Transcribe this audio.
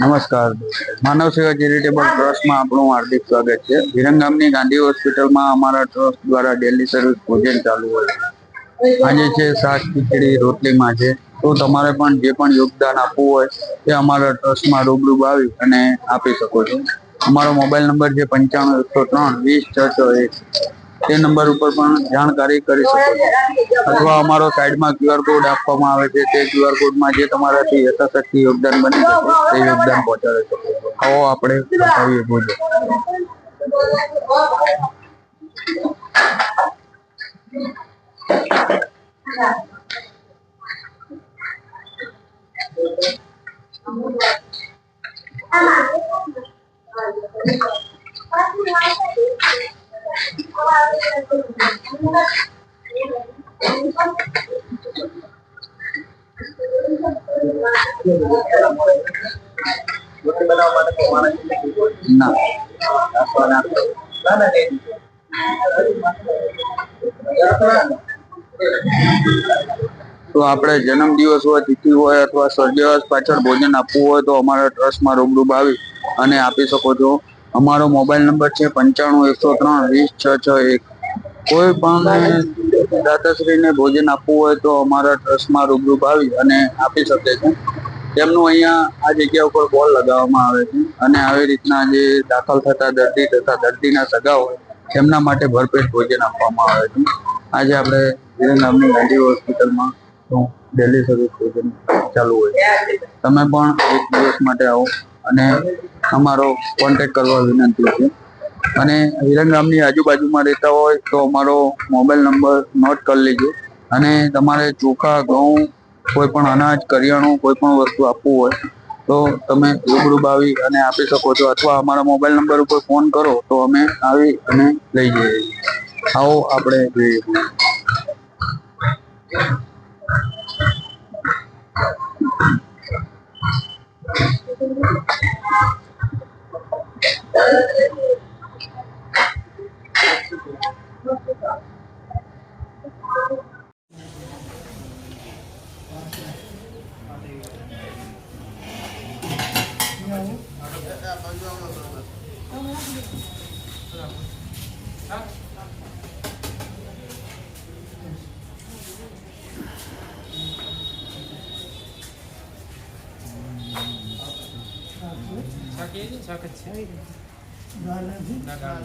નમસ્કાર. માનવ સેવા ચેરિટેબલ ટ્રસ્ટમાં આપણું હાર્દિક સ્વાગત છે. વિરંગામની ગાંધી હોસ્પિટલમાં અમારા ટ્રસ્ટ દ્વારા ડેલી સર્વિસ ભોજન ચાલુ હોય છે. આજે છે શાક, ખીચડી, રોટલીમાં છે, તો તમારે પણ જે પણ યોગદાન આપવું હોય તે અમારા ટ્રસ્ટમાં રૂબરૂ આવી અને આપી શકો છો. અમારો મોબાઈલ નંબર છે પંચાણું એકસો ત્રણ વીસ છ છ એક. તે નંબર ઉપર પણ જાણકારી કરી શકો છો. અથવા અમારો સાઈડમાં ક્યુઆર કોડ આપવામાં આવે છે, તે ક્યુઆર કોડમાં જે તમારાથી યથાશક્તિ યોગદાન બની શકે તે યોગદાન પહોંચાડી છો. આવો આપણે બતાવીએ ભોજન. ના તો આપણે જન્મ દિવસ હોય, તિથિ હોય અથવા સ્વર્ગવાસ પાછળ ભોજન આપવું હોય તો અમારા ટ્રસ્ટમાં રૂબરૂબ આવી અને આપી શકો છો. અમારો મોબાઈલ નંબર છે પંચાણું એકસો ત્રણ વીસ છ છ એક. કોઈ પણ દાતાશ્રીને ભોજન આપવું હોય તો અમારા ટ્રસ્ટમાં રૂબરૂ આવી અને આપી શકે છે. તેમનું અહીંયા આ જગ્યા ઉપર બોલ લગાવવામાં આવે છે અને આવી રીતના જે દાખલ થતા દર્દી તથા દર્દીના સગા હોય તેમના માટે ભરપેટ ભોજન આપવામાં આવે છે. આજે આપણે વિરંગામની ગાંધી હોસ્પિટલમાં ડેલી સર્વિસ ભોજન ચાલુ હોય તમે પણ એક દિવસ માટે આવો અને અમારો કોન્ટેક્ટ કરવા વિનંતી છે. અને વિરંગામની આજુબાજુમાં રહેતા હોય તો અમારો મોબાઈલ નંબર નોટ કરી લેજો. અને તમારે ચોખા, ઘઉં, કોઈ પણ અનાજ, કરિયાણું, કોઈ પણ વસ્તુ આપવું હોય તો તમે રૂબરૂ આવી અને આપી શકો છો. અથવા અમારા મોબાઈલ નંબર ઉપર ફોન કરો તો અમે આવી અને લઈ જઈએ. આવો આપણે જોઈએ. શાક એ શાક જ છે ના દાળ